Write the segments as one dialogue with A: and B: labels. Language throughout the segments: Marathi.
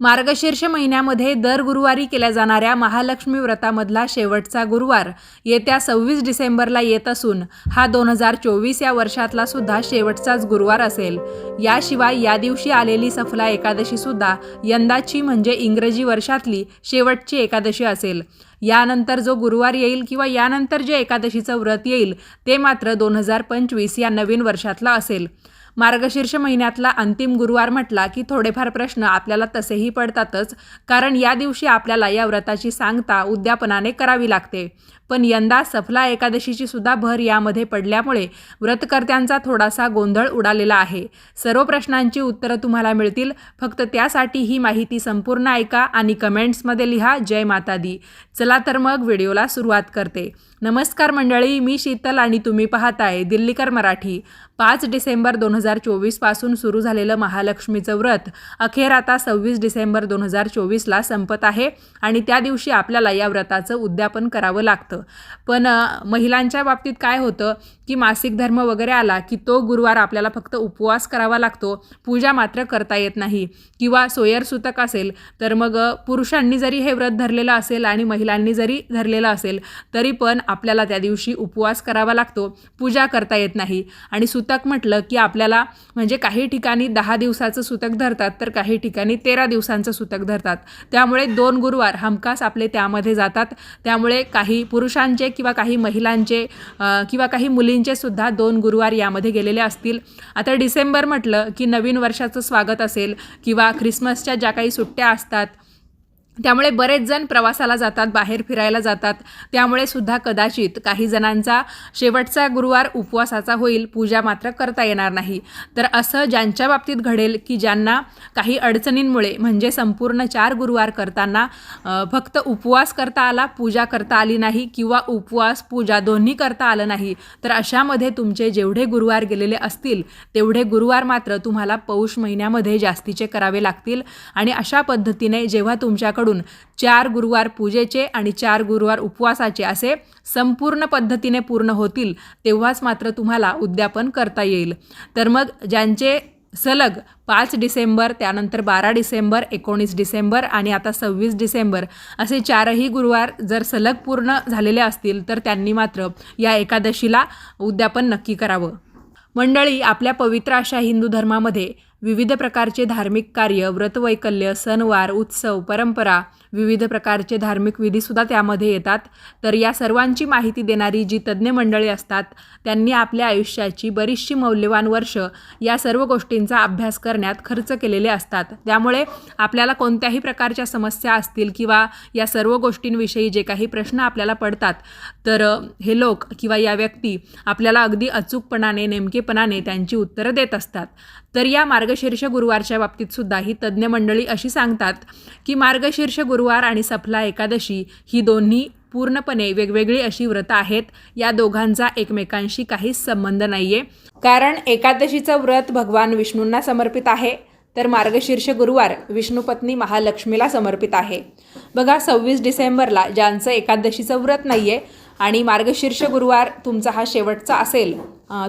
A: मार्गशीर्ष महिन्यामध्ये दर गुरुवारी केल्या जाणाऱ्या महालक्ष्मी व्रतामधला शेवटचा गुरुवार येत्या सव्वीस डिसेंबरला येत असून हा दोन हजार चोवीस या वर्षातला सुद्धा शेवटचाच गुरुवार असेल. याशिवाय या दिवशी आलेली सफला एकादशी सुद्धा यंदाची म्हणजे इंग्रजी वर्षातली शेवटची एकादशी असेल. यानंतर जो गुरुवार येईल किंवा यानंतर जे एकादशीचं व्रत येईल ते मात्र दोन हजार पंचवीस या नवीन वर्षातला असेल. मार्गशीर्ष महिन्यातला अंतिम गुरुवार म्हटला की थोडेफार प्रश्न आपल्याला तसेही पडतातच कारण या दिवशी आपल्याला या व्रताची सांगता उद्यापनाने करावी लागते. पण यंदा सफला एकादशीची सुद्धा भर यामध्ये पडल्यामुळे व्रतकर्त्यांचा थोडासा गोंधळ उडालेला आहे. सर्व प्रश्नांची उत्तरं तुम्हाला मिळतील. फक्त त्यासाठी ही माहिती संपूर्ण ऐका आणि कमेंट्समध्ये लिहा जय माता दी चला तर मग व्हिडिओला सुरुवात करते. नमस्कार मंडळी मी शीतल आणि तुम्ही पाहताय दिल्लीकर मराठी. पाच डिसेंबर दोन हजार चोवीसपासून सुरू झालेलं महालक्ष्मीचं व्रत अखेर आता सव्वीस डिसेंबर दोन हजार चोवीसला संपत आहे आणि त्या दिवशी आपल्याला या व्रताचं उद्यापन करावं लागतं. पण महिलांच्या बाबतीत काय होतं की मासिक धर्म वगैरे आला की तो गुरुवार आपल्याला फक्त उपवास करावा लागतो पूजा मात्र करता येत नाही किंवा सोयर सुतक असेल तर मग पुरुषांनी जरी हे व्रत धरलेलं असेल आणि महिलांनी जरी धरलेलं असेल तरी पण आपल्याला त्या दिवशी उपवास करावा लागतो पूजा करता येत नाही. आणि सुतक म्हटलं की आपल्याला म्हणजे काही ठिकाणी दहा दिवसाचं सुतक धरतात तर काही ठिकाणी तेरा दिवसांचं सुतक धरतात. त्यामुळे दोन गुरुवार हमखास आपले त्यामध्ये जातात. त्यामुळे काही पुरुष पुरुषांचे किंवा काही महिलांचे किंवा काही मुलींचे सुद्धा दोन गुरुवार यामध्ये गेलेले असतील. आता डिसेंबर म्हटलं की नवीन वर्षाचं स्वागत असेल किंवा ख्रिसमसच्या ज्या काही सुट्ट्या असतात त्यामुळे बरेच जण प्रवासाला जातात बाहेर फिरायला जातात. त्यामुळे सुद्धा कदाचित काही जणांचा शेवटचा गुरुवार उपवासाचा होईल पूजा मात्र करता येणार नाही. तर असं ज्यांच्या बाबतीत घडेल की ज्यांना काही अडचणींमुळे म्हणजे संपूर्ण चार गुरुवार करताना फक्त उपवास करता आला पूजा करता आली नाही किंवा उपवास पूजा दोन्ही करता आलं नाही तर अशामध्ये तुमचे जेवढे गुरुवार गेलेले असतील तेवढे गुरुवार मात्र तुम्हाला पौष महिन्यामध्ये जास्तीचे करावे लागतील. आणि अशा पद्धतीने जेव्हा तुमच्याकडून चार गुरुवार पूजेचे आणि चार गुरुवार उपवासाचे असे संपूर्ण पद्धतीने पूर्ण होतील तेव्हाच मात्र तुम्हाला उद्यापन करता येईल. तर मग ज्यांचे सलग पाच डिसेंबर त्यानंतर बारा डिसेंबर एकोणीस डिसेंबर आणि आता सव्वीस डिसेंबर असे चारही गुरुवार जर सलग पूर्ण झालेले असतील तर त्यांनी मात्र या एकादशीला उद्यापन नक्की करावं. मंडळी आपल्या पवित्र अशा हिंदू धर्मामध्ये विविध प्रकारचे धार्मिक कार्य व्रतवैकल्य सणवार उत्सव परंपरा विविध प्रकारचे धार्मिक विधीसुद्धा त्यामध्ये येतात. तर या सर्वांची माहिती देणारी जी तज्ज्ञ मंडळी असतात त्यांनी आपल्या आयुष्याची बरीचशी मौल्यवान वर्ष या सर्व गोष्टींचा अभ्यास करण्यात खर्च केलेले असतात. त्यामुळे आपल्याला कोणत्याही प्रकारच्या समस्या असतील किंवा या सर्व गोष्टींविषयी जे काही प्रश्न आपल्याला पडतात तर हे लोक किंवा या व्यक्ती आपल्याला अगदी अचूकपणाने नेमकेपणाने त्यांची उत्तरं देत असतात. तर या मार्गशीर्ष गुरुवारच्या बाबतीत सुद्धा ही तज्ज्ञ मंडळी अशी सांगतात की मार्गशीर्ष गुरुवार आणि सफला एकादशी ही दोन्ही पूर्णपणे वेगवेगळी अशी व्रतं आहेत. या दोघांचा एकमेकांशी काहीच संबंध नाही आहे कारण एकादशीचं व्रत भगवान विष्णूंना समर्पित आहे तर मार्गशीर्ष गुरुवार विष्णुपत्नी महालक्ष्मीला समर्पित आहे. बघा सव्वीस डिसेंबरला ज्यांचं एकादशीचं व्रत नाही आहे आणि मार्गशीर्ष गुरुवार तुमचा हा शेवटचा असेल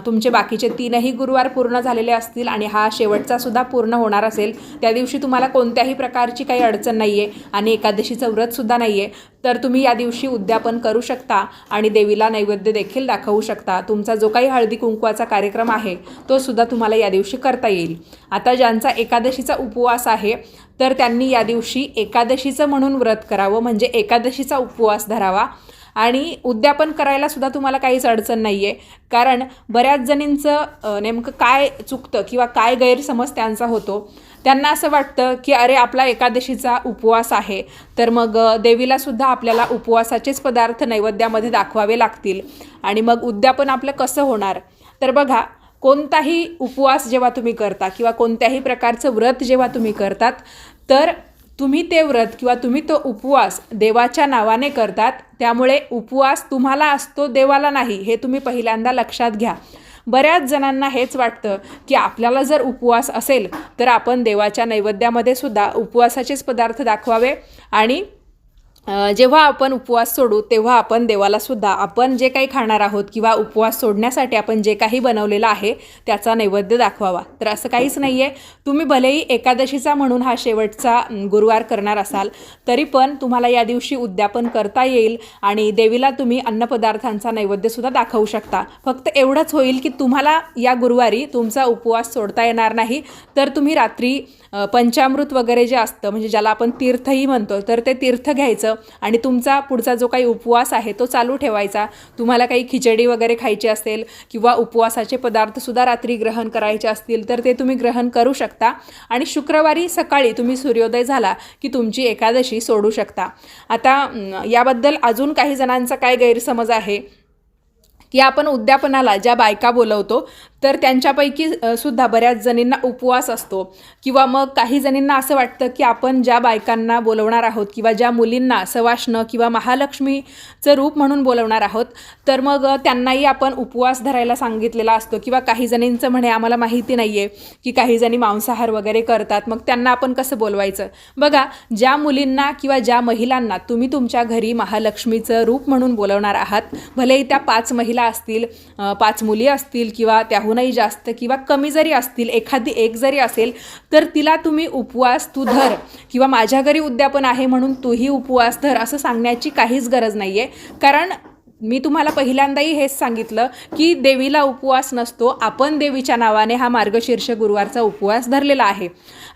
A: तुमचे बाकीचे तीनही गुरुवार पूर्ण झालेले असतील आणि हा शेवटचा सुद्धा पूर्ण होणार असेल त्या दिवशी तुम्हाला कोणत्याही प्रकारची काही अडचण नाही आहे आणि एकादशीचं व्रतसुद्धा नाही आहे तर तुम्ही या दिवशी उद्यापन करू शकता आणि देवीला नैवेद्य देखील दाखवू शकता. तुमचा जो काही हळदी कुंकवाचा कार्यक्रम आहे तो सुद्धा तुम्हाला या दिवशी करता येईल. आता ज्यांचा एकादशीचा उपवास आहे तर त्यांनी या दिवशी एकादशीचं म्हणून व्रत करावं म्हणजे एकादशीचा उपवास धरावा. आणि उद्यापन करायला सुद्धा तुम्हाला काहीच अडचण नाही आहे कारण बऱ्याच जणींचं नेमकं काय चुकतं किंवा काय गैरसमज त्यांचा होतो त्यांना असं वाटतं की अरे आपला एकादशीचा उपवास आहे तर मग देवीलासुद्धा आपल्याला उपवासाचेच पदार्थ नैवेद्यामध्ये दाखवावे लागतील. आणि मग उद्यापन आपलं कसं होणार? तर बघा कोणताही उपवास जेव्हा तुम्ही करता किंवा कोणत्याही प्रकारचं व्रत जेव्हा तुम्ही करतात तर तुम्ही ते व्रत किंवा तुम्ही तो उपवास देवाच्या नावाने करतात त्यामुळे उपवास तुम्हाला असतो देवाला नाही हे तुम्ही पहिल्यांदा लक्षात घ्या. बऱ्याच जणांना हेच वाटतं की आपल्याला जर उपवास असेल तर आपण देवाच्या नैवेद्यामध्ये सुद्धा उपवासाचेच पदार्थ दाखवावे आणि जेव्हा आपण उपवास सोडू तेव्हा आपण देवाला सुद्धा आपण जे काही खाणार आहोत किंवा उपवास सोडण्यासाठी आपण जे काही बनवलेलं आहे त्याचा नैवेद्य दाखवावा. तर असं काहीच नाही आहे तुम्ही भलेही एकादशीचा म्हणून हा शेवटचा गुरुवार करणार असाल तरी पण तुम्हाला या दिवशी उद्यापन करता येईल आणि देवीला तुम्ही अन्नपदार्थांचा नैवेद्यसुद्धा दाखवू शकता. फक्त एवढंच होईल की तुम्हाला या गुरुवारी तुमचा उपवास सोडता येणार नाही. तर तुम्ही रात्री पंचामृत वगैरे जे असतं म्हणजे ज्याला आपण तीर्थही म्हणतो तर ते तीर्थ घ्यायचं. आणि तुमचा पुढचा जो काही उपवास आहे तो चालू ठेवायचा. तुम्हाला काही खिचडी वगैरे खायची असेल किंवा उपवासाचे पदार्थसुद्धा रात्री ग्रहण करायचे असतील तर ते तुम्ही ग्रहण करू शकता. आणि शुक्रवारी सकाळी तुम्ही सूर्योदय झाला की तुमची एकादशी सोडू शकता. आता याबद्दल अजून काही जणांचा काय गैरसमज आहे? की आपण उद्यापनाला ज्या बायका बोलवतो तर त्यांच्यापैकी सुद्धा बऱ्याच जणींना उपवास असतो. किंवा मग काही जणींना असं वाटतं की आपण ज्या बायकांना बोलवणार आहोत किंवा ज्या मुलींना सवाष्ण किंवा महालक्ष्मीचं रूप म्हणून बोलवणार आहोत तर मग त्यांनाही आपण उपवास धरायला सांगितलेला असतो. किंवा काही जणींचं म्हणे आम्हाला माहिती नाही आहे की काही जणी मांसाहार वगैरे करतात. मग त्यांना आपण कसं बोलवायचं? बघा ज्या मुलींना किंवा ज्या महिलांना तुम्ही तुमच्या घरी महालक्ष्मीचं रूप म्हणून बोलवणार आहात भलेही त्या पाच महिला असतील पाच मुली असतील किंवा त्याहूनही जास्त किंवा कमी जरी असतील एखादी एक जरी असेल तर तिला तुम्ही उपवास तू धर किंवा माझ्या घरी उद्यापन आहे म्हणून तूही उपवास धर असं सांगण्याची काहीच गरज नाही आहे कारण मी तुम्हाला पहिल्यांदाही हेच सांगितलं की देवीला उपवास नसतो आपण देवीच्या नावाने हा मार्गशीर्ष गुरुवारचा उपवास धरलेला आहे.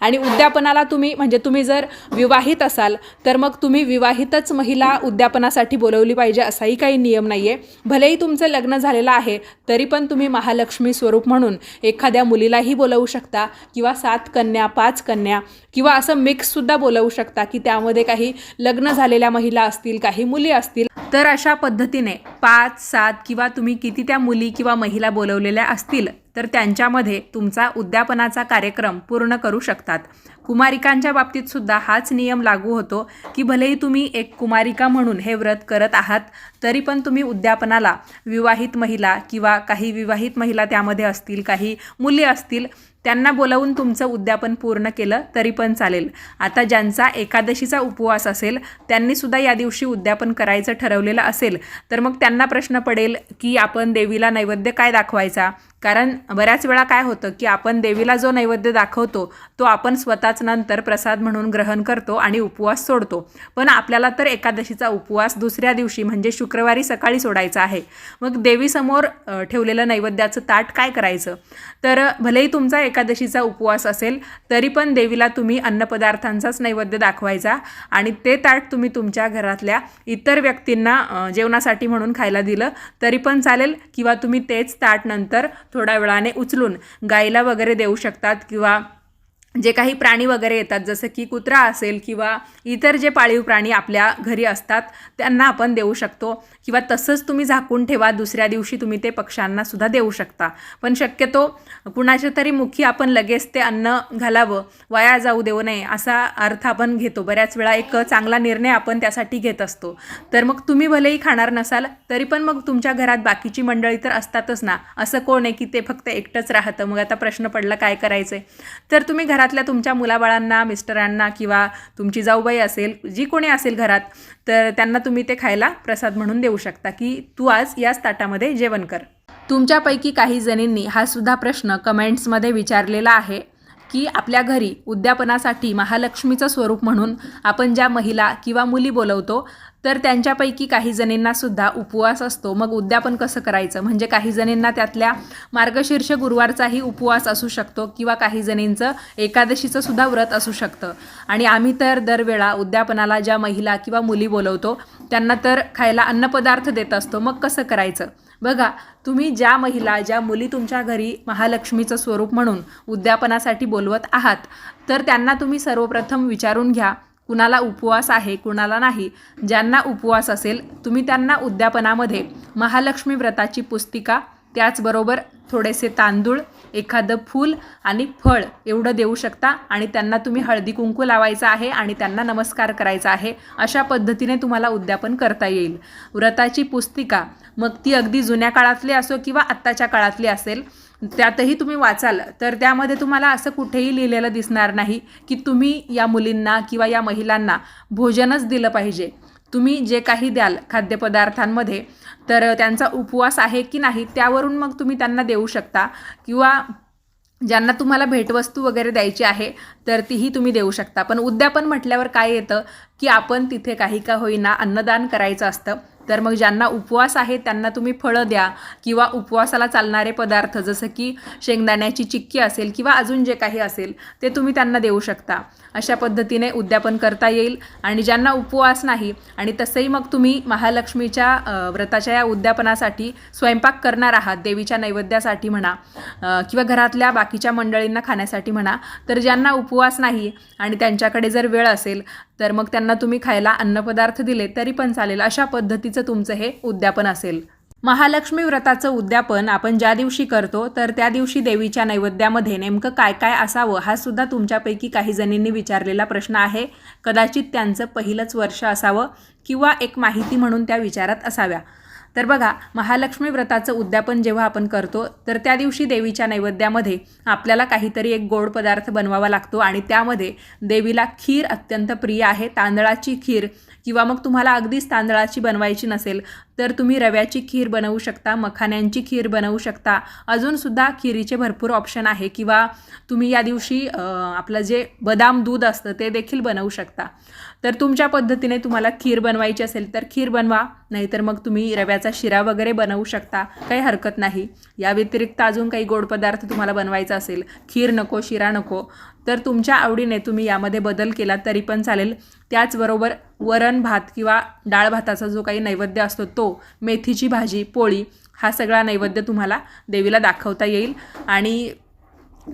A: आणि उद्यापनाला तुम्ही म्हणजे तुम्ही जर विवाहित असाल तर मग तुम्ही विवाहितच महिला उद्यापनासाठी बोलवली पाहिजे असाही काही नियम नाही आहे भलेही तुमचं लग्न झालेलं आहे तरी पण तुम्ही महालक्ष्मी स्वरूप म्हणून एखाद्या मुलीलाही बोलवू शकता किंवा सात कन्या पाच कन्या किंवा असं मिक्ससुद्धा बोलवू शकता की त्यामध्ये काही लग्न झालेल्या महिला असतील काही मुली असतील. तर अशा पद्धतीने पाच सात किंवा तुम्ही किती त्या मुली किंवा महिला बोलवलेल्या असतील तर त्यांच्यामध्ये तुमचा उद्यापनाचा कार्यक्रम पूर्ण करू शकतात. कुमारिकांच्या बाबतीत सुद्धा हाच नियम लागू होतो की भलेही तुम्ही एक कुमारिका म्हणून हे व्रत करत आहात तरी पण तुम्ही उद्यापनाला विवाहित महिला किंवा काही विवाहित महिला त्यामध्ये असतील काही मुली असतील त्यांना बोलावून तुमचं उद्यापन पूर्ण केलं तरी पण चालेल. आता ज्यांचा एकादशीचा उपवास असेल त्यांनीसुद्धा या दिवशी उद्यापन करायचं ठरवलेलं असेल तर मग त्यांना प्रश्न पडेल की आपण देवीला नैवेद्य काय दाखवायचा? कारण बऱ्याच वेळा काय होतं की आपण देवीला जो नैवेद्य दाखवतो तो आपण स्वतःच नंतर प्रसाद म्हणून ग्रहण करतो आणि उपवास सोडतो. पण आपल्याला तर एकादशीचा उपवास दुसऱ्या दिवशी म्हणजे शुक्रवारी सकाळी सोडायचा आहे. मग देवीसमोर ठेवलेलं नैवेद्याचं ताट काय करायचं? तर भलेही तुमचा एकादशीचा उपवास असेल तरी पण देवीला तुम्ही अन्नपदार्थांचाच नैवेद्य दाखवायचा आणि ते ताट तुम्ही तुमच्या घरातल्या इतर व्यक्तींना जेवणासाठी म्हणून खायला दिलं तरी पण चालेल किंवा तुम्ही तेच ताट नंतर थोड्या वेळाने उचलून गाईला वगैरे देऊ शकतात किंवा जे काही प्राणी वगैरे येतात जसं की कुत्रा असेल किंवा इतर जे पाळीव प्राणी आपल्या घरी असतात त्यांना आपण देऊ शकतो. किंवा तसंच तुम्ही झाकून ठेवा दुसऱ्या दिवशी तुम्ही ते पक्ष्यांना सुद्धा देऊ शकता. पण शक्यतो कुणाच्या तरी मुखी आपण लगेच ते अन्न घालावं वाया जाऊ देऊ नये असा अर्थ आपण घेतो. बऱ्याच वेळा एक चांगला निर्णय आपण त्यासाठी घेत असतो. तर मग तुम्ही भलेही खाणार नसाल तरी पण मग तुमच्या घरात बाकीची मंडळी तर असतातच ना. असं कोण आहे की ते फक्त एकटंच राहतं? मग आता प्रश्न पडला काय करायचं तर तुम्ही घरात घरातल्या तुमच्या मुलाबाळांना मिस्टरांना किंवा तुमची जाऊबाई असेल जी कोणी असेल घरात तर त्यांना तुम्ही ते खायला प्रसाद म्हणून देऊ शकता की तू आज याच ताटामध्ये जेवण कर. तुमच्यापैकी काही जणींनी हा सुद्धा प्रश्न कमेंट्समध्ये विचारलेला आहे की आपल्या घरी उद्यापनासाठी महालक्ष्मीचं स्वरूप म्हणून आपण ज्या महिला किंवा मुली बोलवतो तर त्यांच्यापैकी काही जणींना सुद्धा उपवास असतो. मग उद्यापन कसं करायचं? म्हणजे काही जणींना त्यातल्या मार्गशीर्ष गुरुवारचाही उपवास असू शकतो किंवा काही जणींचं एकादशीचं सुद्धा व्रत असू शकतं. आणि आम्ही तर दरवेळा उद्यापनाला ज्या महिला किंवा मुली बोलवतो त्यांना तर खायला अन्नपदार्थ देत असतो. मग कसं करायचं? बघा तुम्ही ज्या महिला ज्या मुली तुमच्या घरी महालक्ष्मीचं स्वरूप म्हणून उद्यापनासाठी बोलवत आहात तर त्यांना तुम्ही सर्वप्रथम विचारून घ्या कुणाला उपवास आहे कुणाला नाही. ज्यांना उपवास असेल तुम्ही त्यांना उद्यापनामध्ये महालक्ष्मी व्रताची पुस्तिका त्याचबरोबर थोडेसे तांदूळ एखादं फूल आणि फळ एवढं देऊ शकता आणि त्यांना तुम्ही हळदी कुंकू लावायचा आहे आणि त्यांना नमस्कार करायचा आहे अशा पद्धतीने तुम्हाला उद्यापन करता येईल. व्रताची पुस्तिका मग ती अगदी जुन्या काळातली असो किंवा आत्ताच्या काळातली असेल त्यातही तुम्ही वाचाल. तर त्यामध्ये तुम्हाला असं कुठेही लिहिलेलं दिसणार नाही की तुम्ही या मुलींना किंवा या महिलांना भोजनच दिलं पाहिजे. तुम्ही जे काही द्याल खाद्यपदार्थांमध्ये तर त्यांचा उपवास आहे की नाही त्यावरून मग तुम्ही त्यांना देऊ शकता. किंवा ज्यांना तुम्हाला भेटवस्तू वगैरे द्यायची आहे तर तीही तुम्ही देऊ शकता. पण उद्यापन म्हटल्यावर काय येतं की आपण तिथे काही का होईना अन्नदान करायचं असतं. तर मग ज्यांना उपवास आहे त्यांना तुम्ही फळं द्या किंवा उपवासाला चालणारे पदार्थ जसं की शेंगदाण्याची चिक्की असेल किंवा अजून जे काही असेल ते तुम्ही त्यांना देऊ शकता. अशा पद्धतीने उद्यापन करता येईल. आणि ज्यांना उपवास नाही आणि तसंही मग तुम्ही महालक्ष्मीच्या व्रताच्या या उद्यापनासाठी स्वयंपाक करणार आहात देवीच्या नैवेद्यासाठी म्हणा किंवा घरातल्या बाकीच्या मंडळींना खाण्यासाठी म्हणा तर ज्यांना उपवास नाही आणि त्यांच्याकडे जर वेळ असेल तर मग त्यांना तुम्ही खायला अन्नपदार्थ दिले तरी पण चालेल. अशा पद्धतीचं तुमचं हे उद्यापन असेल. महालक्ष्मी व्रताचं उद्यापन आपण ज्या दिवशी करतो तर त्या दिवशी देवीच्या नैवेद्यामध्ये नेमकं काय काय असावं हा सुद्धा तुमच्यापैकी काही जणींनी विचारलेला प्रश्न आहे. कदाचित त्यांचं पहिलंच वर्ष असावं किंवा एक माहिती म्हणून त्या विचारात असाव्या. तर बघा महालक्ष्मी व्रताचं उद्यापन जेव्हा आपण करतो तर त्या दिवशी देवीच्या नैवेद्यामध्ये आपल्याला काहीतरी एक गोड पदार्थ बनवावा लागतो आणि त्यामध्ये देवीला खीर अत्यंत प्रिय आहे. तांदळाची खीर किंवा मग तुम्हाला अगदीच तांदळाची बनवायची नसेल तर तुम्ही रव्याची खीर बनवू शकता मखाण्यांची खीर बनवू शकता. अजूनसुद्धा खिरीचे भरपूर ऑप्शन आहे किंवा तुम्ही या दिवशी आपलं जे बदाम दूध असतं ते देखील बनवू शकता. तर तुमच्या पद्धतीने तुम्हाला खीर बनवायची असेल तर खीर बनवा नाहीतर मग तुम्ही रव्याचा शिरा वगैरे बनवू शकता. काही हरकत नाही. या व्यतिरिक्त अजून काही गोड पदार्थ तुम्हाला बनवायचा असेल खीर नको शिरा नको तर तुमच्या आवडीने तुम्ही यामध्ये बदल केला तरी पण चालेल. त्याचबरोबर वरण भात किंवा डाळ भाताचा जो काही नैवेद्य असतो तो मेथीची भाजी पोळी हा सगळा नैवेद्य तुम्हाला देवीला दाखवता येईल. आणि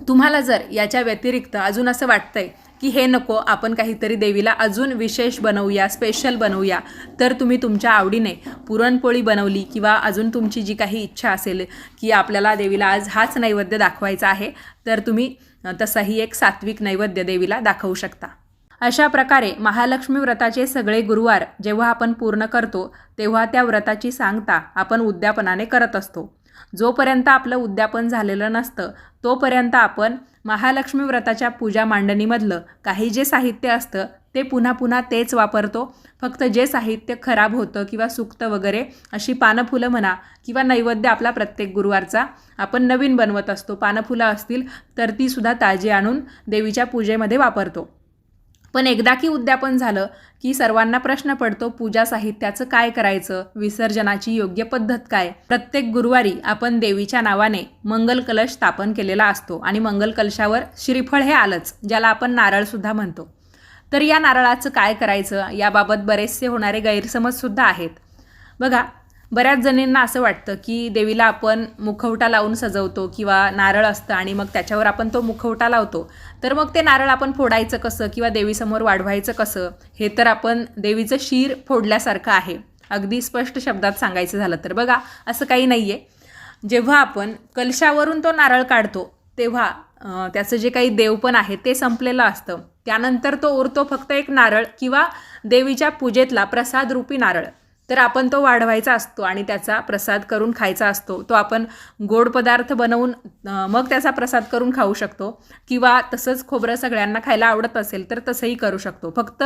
A: तुम्हाला जर याच्या व्यतिरिक्त अजून असं वाटतंय की हे नको आपण काहीतरी देवीला अजून विशेष बनवूया स्पेशल बनवूया. तर तुम्ही तुमच्या आवडीने पुरणपोळी बनवली किंवा अजून तुमची जी काही इच्छा असेल की आपल्याला देवीला आज हाच नैवेद्य दाखवायचा आहे तर तुम्ही तसंही तसाही एक सात्विक नैवेद्य देवीला दाखवू शकता. अशा प्रकारे महालक्ष्मी व्रताचे सगळे गुरुवार जेव्हा आपण पूर्ण करतो तेव्हा त्या व्रताची सांगता आपण उद्यापनाने करत असतो. जोपर्यंत आपलं उद्यापन झालेलं नसतं तोपर्यंत आपण महालक्ष्मी व्रताच्या पूजा मांडणीमधलं काही जे साहित्य असतं ते पुन्हा पुन्हा तेच वापरतो. फक्त जे साहित्य खराब होतं किंवा सुकतं वगैरे अशी पानफुलं म्हणा किंवा नैवेद्य आपला प्रत्येक गुरुवारचा आपण नवीन बनवत असतो. पानफुलं असतील तर तीसुद्धा ताजी आणून देवीच्या पूजेमध्ये वापरतो. पण एकदा की उद्यापन झालं की सर्वांना प्रश्न पडतो पूजा साहित्याचं काय करायचं? विसर्जनाची योग्य पद्धत काय? प्रत्येक गुरुवारी आपण देवीच्या नावाने मंगल कलश स्थापन केलेला असतो आणि मंगल कलशावर श्रीफळ हे आलंच ज्याला आपण नारळसुद्धा म्हणतो. तर या नारळाचं काय करायचं? याबाबत बरेचसे होणारे गैरसमजसुद्धा आहेत. बघा बऱ्याच जणींना असं वाटतं की देवीला आपण मुखवटा लावून सजवतो किंवा नारळ असतं आणि मग त्याच्यावर आपण तो मुखवटा लावतो. तर मग ते नारळ आपण फोडायचं कसं किंवा देवीसमोर वाढवायचं कसं हे तर आपण देवीचं शीर फोडल्यासारखं आहे. अगदी स्पष्ट शब्दात सांगायचं झालं तर. बघा असं काही नाही आहे जेव्हा आपण कलशावरून तो नारळ काढतो तेव्हा त्याचं जे काही देवपण आहे ते संपलेलं असतं. त्यानंतर तो उरतो फक्त एक नारळ किंवा देवीच्या पूजेतला प्रसाद रूपी नारळ. तर आपण तो वाढवायचा असतो आणि त्याचा प्रसाद करून खायचा असतो. तो आपण गोड पदार्थ बनवून मग त्याचा प्रसाद करून खाऊ शकतो. किंवा तसंच खोबरं सगळ्यांना खायला आवडत असेल तर तसंही करू शकतो. फक्त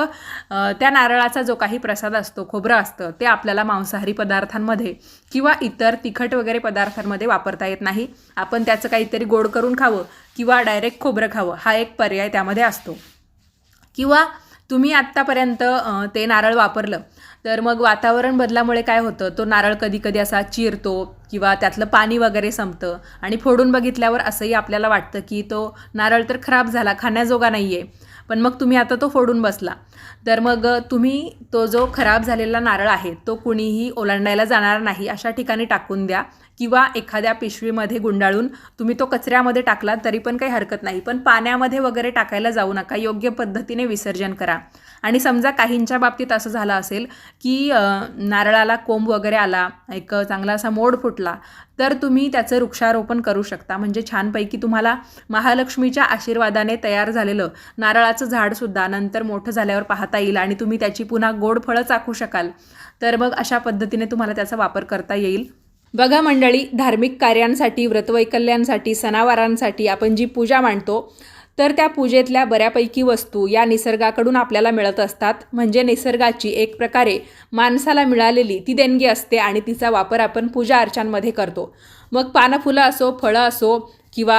A: त्या नारळाचा जो काही प्रसाद असतो खोबरं असतं ते आपल्याला मांसाहारी पदार्थांमध्ये किंवा इतर तिखट वगैरे पदार्थांमध्ये वापरता येत नाही. आपण त्याचं काहीतरी गोड करून खावं किंवा डायरेक्ट खोबरं खावं हा एक पर्याय त्यामध्ये असतो. किंवा तुम्ही आत्तापर्यंत ते नारळ वापरलं तर मग वातावरण बदलामुळे काय होतं? तो नारळ कधी कधी असा चिरतो किंवा त्यातलं पाणी वगैरे संपतं. आणि फोडून बघितल्यावर असंही आपल्याला वाटतं की तो नारळ तर खराब झाला खाण्याजोगा नाही आहे पण मग तुम्ही आता तो फोडून बसला. तर मग तुम्ही तो जो खराब झालेला नारळ आहे तो कुणीही ओलांडायला जाणार नाही. अशा ठिकाणी टाकून द्या. किंवा एखाद्या पिशवीमध्ये गुंडाळून तुम्ही तो कचऱ्यामध्ये टाकला तरी पण काही हरकत नाही. पण पाण्यामध्ये वगैरे टाकायला जाऊ नका. योग्य पद्धतीने विसर्जन करा. आणि समजा काहींच्या बाबतीत असं झालं असेल की नारळाला कोंब वगैरे आला एक चांगला असा मोड फुटला तर तुम्ही त्याचं वृक्षारोपण करू शकता. म्हणजे छानपैकी तुम्हाला महालक्ष्मीच्या आशीर्वादाने तयार झालेलं नारळाचं झाडसुद्धा नंतर मोठं झाल्यावर पाहता येईल आणि तुम्ही त्याची पुन्हा गोड फळं चाखू शकाल. तर मग अशा पद्धतीने तुम्हाला त्याचा वापर करता येईल. बघा मंडळी धार्मिक कार्यांसाठी व्रतवैकल्यांसाठी सणावारांसाठी आपण जी पूजा मांडतो तर त्या पूजेतल्या बऱ्यापैकी वस्तू या निसर्गाकडून आपल्याला मिळत असतात. म्हणजे निसर्गाची एक प्रकारे माणसाला मिळालेली ती देणगी असते आणि तिचा वापर आपण पूजा अर्चांमध्ये करतो. मग पानफुलं असो फळं असो किंवा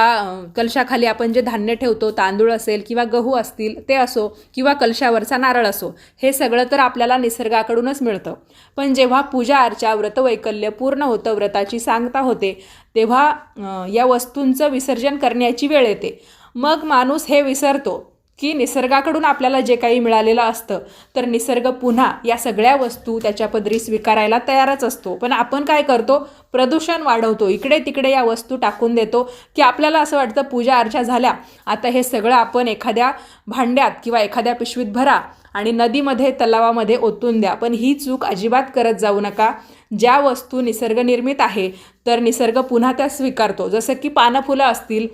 A: कलशाखाली आपण जे धान्य ठेवतो तांदूळ असेल किंवा गहू असतील ते असो किंवा कलशावरचा नारळ असो हे सगळं तर आपल्याला निसर्गाकडूनच मिळतं. पण जेव्हा पूजा अर्चा व्रतवैकल्य पूर्ण होतं व्रताची सांगता होते तेव्हा या वस्तूंचं विसर्जन करण्याची वेळ येते. मग माणूस हे विसरतो. की निसर्गाकडून आपल्याला जे काही मिळालेलं असतं तर निसर्ग पुन्हा या सगळ्या वस्तू त्याच्या पदरी स्वीकारायला तयारच असतो. पण आपण काय करतो? प्रदूषण वाढवतो. इकडे तिकडे या वस्तू टाकून देतो की आपल्याला असं वाटतं पूजा अर्चा झाल्या आता हे सगळं आपण एखाद्या भांड्यात किंवा एखाद्या पिशवीत भरा आणि नदीमध्ये तलावामध्ये ओतून द्या. पण ही चूक अजिबात करत जाऊ नका. ज्या वस्तू निसर्गनिर्मित आहे तर निसर्ग पुन्हा त्या स्वीकारतो. जसं की पानं फुलं असतील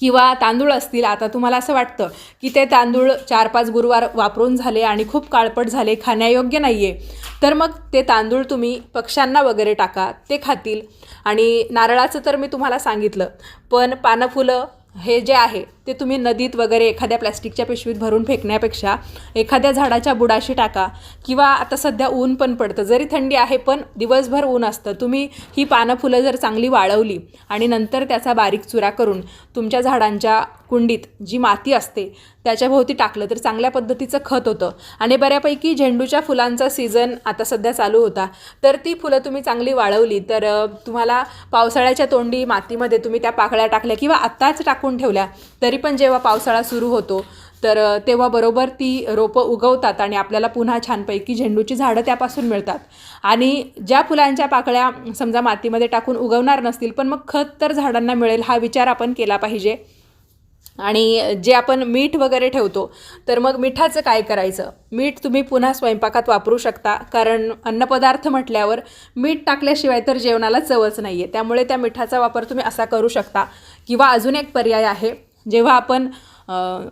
A: किंवा तांदूळ असतील आता तुम्हाला असं वाटतं की ते तांदूळ चार पाच गुरुवार वापरून झाले आणि खूप काळपट झाले खाण्यायोग्य नाही आहे तर मग ते तांदूळ तुम्ही पक्ष्यांना वगैरे टाका ते खातील. आणि नारळाचं तर मी तुम्हाला सांगितलं पण पानफुलं हे जे आहे ते तुम्ही नदीत वगैरे एखाद्या प्लॅस्टिकच्या पिशवीत भरून फेकण्यापेक्षा एखाद्या झाडाच्या बुडाशी टाका. किंवा आता सध्या ऊन पण पडतं. जरी थंडी आहे पण दिवसभर ऊन असतं. तुम्ही ही पानं फुलं जर चांगली वाळवली आणि नंतर त्याचा बारीक चुरा करून तुमच्या झाडांच्या कुंडीत जी माती असते त्याच्याभोवती टाकलं तर चांगल्या पद्धतीचं खत होतं. आणि बऱ्यापैकी झेंडूच्या फुलांचा सीझन आता सध्या चालू होता. तर ती फुलं तुम्ही चांगली वाळवली तर तुम्हाला पावसाळ्याच्या तोंडी मातीमध्ये तुम्ही त्या पाकळ्या टाकल्या किंवा आत्ताच टाकून ठेवल्या तरी पण जेव्हा पावसाळा सुरू होतो तर तेव्हा बरोबर ती रोपं उगवतात आणि आपल्याला पुन्हा छानपैकी झेंडूची झाडं त्यापासून मिळतात. आणि ज्या फुलांच्या पाकळ्या समजा मातीमध्ये टाकून उगवणार नसतील पण मग खत तर झाडांना मिळेल हा विचार आपण केला पाहिजे. आणि जे आपण मीठ वगैरे ठेवतो तर मग मिठाचं काय करायचं? मीठ तुम्ही पुन्हा स्वयंपाकात वापरू शकता कारण अन्नपदार्थ म्हटल्यावर मीठ टाकल्याशिवाय तर जेवणाला चवच नाही आहे त्यामुळे त्या मिठाचा वापर तुम्ही असा करू शकता. किंवा अजून एक पर्याय आहे जेव्हा आपण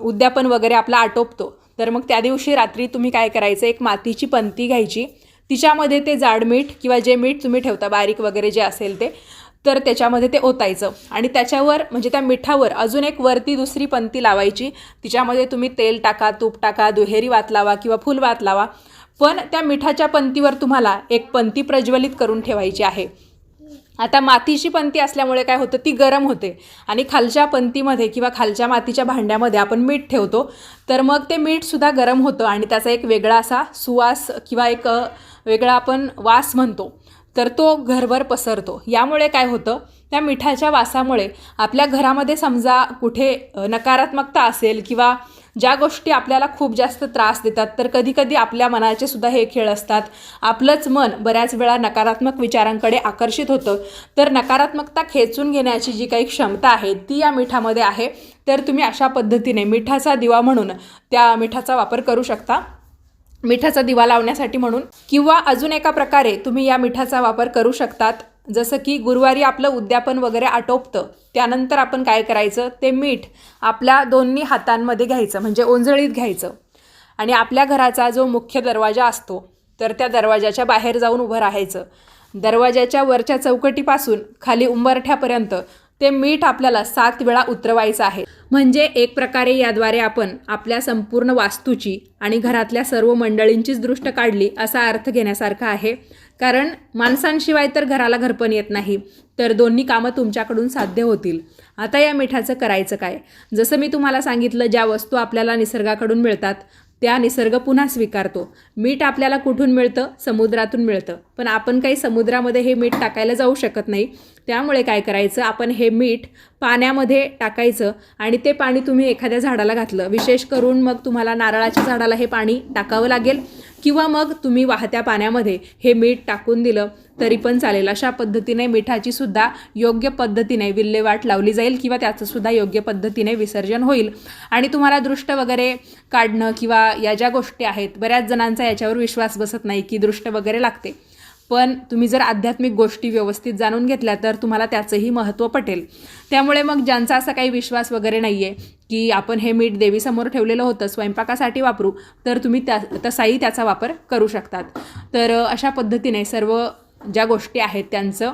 A: उद्यापन वगैरे आपला आटोपतो तर मग त्या दिवशी रात्री तुम्ही काय करायचं? एक मातीची पंती घ्यायची. तिच्यामध्ये ते जाड मीठ किंवा जे मीठ तुम्ही ठेवता बारीक वगैरे जे असेल ते तर त्याच्यामध्ये ते ओतायचं. आणि त्याच्यावर म्हणजे त्या मिठावर अजून एक वरती दुसरी पंती लावायची. तिच्यामध्ये तुम्ही तेल टाका तूप टाका दुहेरी वात लावा किंवा फुल वात लावा. पण त्या मिठाच्या पंतीवर तुम्हाला एक पंती प्रज्वलित करून ठेवायची आहे. आता मातीची पंती असल्यामुळे काय होतं? ती गरम होते. आणि खालच्या पंतीमध्ये किंवा खालच्या मातीच्या भांड्यामध्ये आपण मीठ ठेवतो. तर मग ते मीठसुद्धा गरम होतं आणि त्याचा एक वेगळा असा सुवास किंवा एक वेगळा आपण वास म्हणतो. तर तो घरभर पसरतो. यामुळे काय होतं? त्या मिठाच्या वासामुळे आपल्या घरामध्ये समजा कुठे नकारात्मकता असेल किंवा ज्या गोष्टी आपल्याला खूप जास्त त्रास देतात तर कधीकधी आपल्या मनाचे सुद्धा हे खेळ असतात. आपलंच मन बऱ्याच वेळा नकारात्मक विचारांकडे आकर्षित होतं. तर नकारात्मकता खेचून घेण्याची जी काही क्षमता आहे ती या मिठामध्ये आहे. तर तुम्ही अशा पद्धतीने मिठाचा दिवा म्हणून त्या मिठाचा वापर करू शकता. मिठाचा दिवा लावण्यासाठी म्हणून किंवा अजून एका प्रकारे तुम्ही या मिठाचा वापर करू शकतात. जसं की गुरुवारी आपलं उद्यापन वगैरे आटोपतं त्यानंतर आपण काय करायचं? ते मीठ आपल्या दोन्ही हातांमध्ये घ्यायचं म्हणजे ओंजळीत घ्यायचं. आणि आपल्या घराचा जो मुख्य दरवाजा असतो तर त्या दरवाजाच्या बाहेर जाऊन उभं राहायचं. दरवाजाच्या वरच्या चौकटीपासून खाली उंबरठ्यापर्यंत ते मीठ आपल्याला सात वेळा उतरवायचं आहे. म्हणजे एक प्रकारे याद्वारे आपण आपल्या संपूर्ण वास्तूची आणि घरातल्या सर्व मंडळींचीच दृष्ट काढली असा अर्थ घेण्यासारखा आहे. कारण माणसांशिवाय तर घराला घरपण येत नाही. तर दोन्ही कामं तुमच्याकडून साध्य होतील. आता या मिठाचं करायचं काय? जसं मी तुम्हाला सांगितलं ज्या वस्तू आपल्याला निसर्गाकडून मिळतात त्या निसर्ग पुन्हा स्वीकारतो. मीठ आपल्याला कुठून मिळतं? समुद्रातून मिळतं. पण आपण काही समुद्रामध्ये हे मीठ टाकायला जाऊ शकत नाही. त्यामुळे काय करायचं? आपण हे मीठ पाण्यामध्ये टाकायचं आणि ते पाणी तुम्ही एखाद्या झाडाला घातलं. विशेष करून मग तुम्हाला नारळाच्या झाडाला हे पाणी टाकावं लागेल. किंवा मग तुम्ही वाहत्या पाण्यामध्ये हे मीठ टाकून दिलं तरी पण चालेल. अशा पद्धतीने मिठाची सुद्धा योग्य पद्धतीने विल्हेवाट लावली जाईल किंवा त्याचं सुद्धा योग्य पद्धतीने विसर्जन होईल. आणि तुम्हाला दृष्ट वगैरे काढणं किंवा या ज्या गोष्टी आहेत बऱ्याच जणांचा याच्यावर विश्वास बसत नाही की दृष्ट वगैरे लागते. पण तुम्ही जर आध्यात्मिक गोष्टी व्यवस्थित जाणून घेतल्या तर तुम्हाला त्याचंही महत्त्व पटेल. त्यामुळे मग ज्यांचा असा काही विश्वास वगैरे नाही आहे की आपण हे मीठ देवीसमोर ठेवलेलं होतं स्वयंपाकासाठी वापरू तर तुम्ही त्या तसाही त्याचा वापर करू शकतात. तर अशा पद्धतीने सर्व ज्या गोष्टी आहेत त्यांचं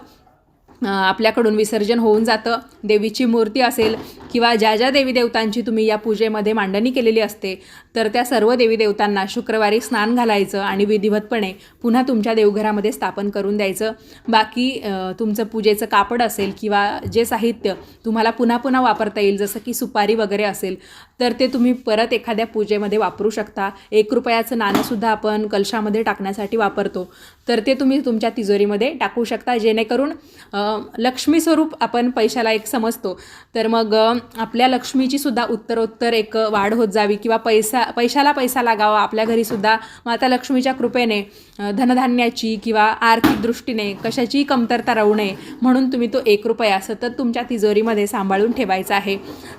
A: आपल्याकडून विसर्जन होऊन जातं. देवीची मूर्ती असेल किंवा ज्या ज्या देवी देवतांची तुम्ही या पूजेमध्ये मांडणी केलेली असते तर त्या सर्व देवी देवतांना शुक्रवारी स्नान घालायचं आणि विधिवतपणे पुन्हा तुमच्या देवघरामध्ये स्थापन करून द्यायचं. बाकी तुमचं पूजेचं कापड असेल किंवा जे साहित्य तुम्हाला पुन्हा पुन्हा वापरता येईल जसं की सुपारी वगैरे असेल तर ते तुम्ही परत एखाद्या पूजेमध्ये वापरू शकता. एक रुपयाचं नाणंसुद्धा आपण कलशामध्ये टाकण्यासाठी वापरतो. तर ते तुम्ही तुमच्या तिजोरीमध्ये टाकू शकता. जेणेकरून लक्ष्मी स्वरूप आपण पैशाला एक समजतो. तर मग आपल्या लक्ष्मीची सुद्धा उत्तरोत्तर एक वाढ होत जावी किंवा पैसा पैशाला पैसा लागावा. आपल्या घरीसुद्धा माता लक्ष्मीच्या कृपेने धनधान्याची किंवा आर्थिक दृष्टीने कशाचीही कमतरता राहू नये. म्हणून तुम्ही तो एक रुपया सतत तुमच्या तिजोरीमध्ये सांभाळून ठेवायचा आहे.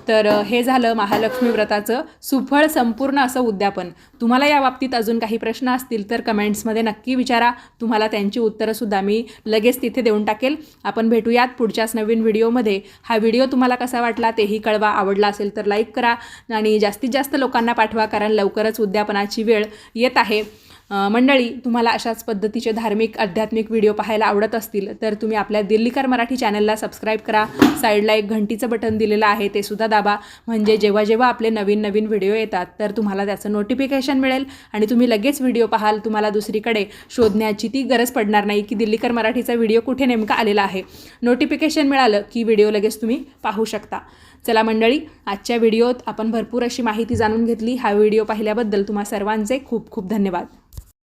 A: तर हे झालं महालक्ष्मी व्रताचं सुफळ संपूर्ण असं उद्यापन. तुम्हाला या बाबतीत अजून काही प्रश्न असतील तर कमेंट्समध्ये नक्की विचारा. तुम्हाला त्यांची उत्तरंसुद्धा मी लगेच तिथे देऊन टाकेल. आपण भेटूयात पुढच्याच नवीन व्हिडिओमध्ये. हा व्हिडिओ तुम्हाला कसा वाटला तेही कळवा. आवडला असेल तर लाईक करा आणि जास्तीत जास्त लोकांना पाठवा कारण लवकरच उद्यापनाची वेळ येत आहे. मंडळी तुम्हाला अशाच पद्धतीचे धार्मिक आध्यात्मिक व्हिडिओ पाहायला आवडत असतील तर तुम्ही आपल्या दिल्लीकर मराठी चॅनलला सबस्क्राईब करा. साईडला एक घंटीचं बटन दिलेलं आहे ते सुद्धा दाबा. म्हणजे जेव्हा जेव्हा आपले नवीन नवीन व्हिडिओ येतात तर तुम्हाला त्याचं नोटिफिकेशन मिळेल आणि तुम्ही लगेच व्हिडिओ पाहाल. तुम्हाला दुसरीकडे शोधण्याची ती गरज पडणार नाही की दिल्लीकर मराठीचा व्हिडिओ कुठे नेमका आलेला आहे. नोटिफिकेशन मिळालं की व्हिडिओ लगेच तुम्ही पाहू शकता. चला मंडळी आजच्या व्हिडिओत आपण भरपूर अशी माहिती जाणून घेतली. हा व्हिडिओ पाहिल्याबद्दल तुम्हा सर्वांचे खूप खूप धन्यवाद.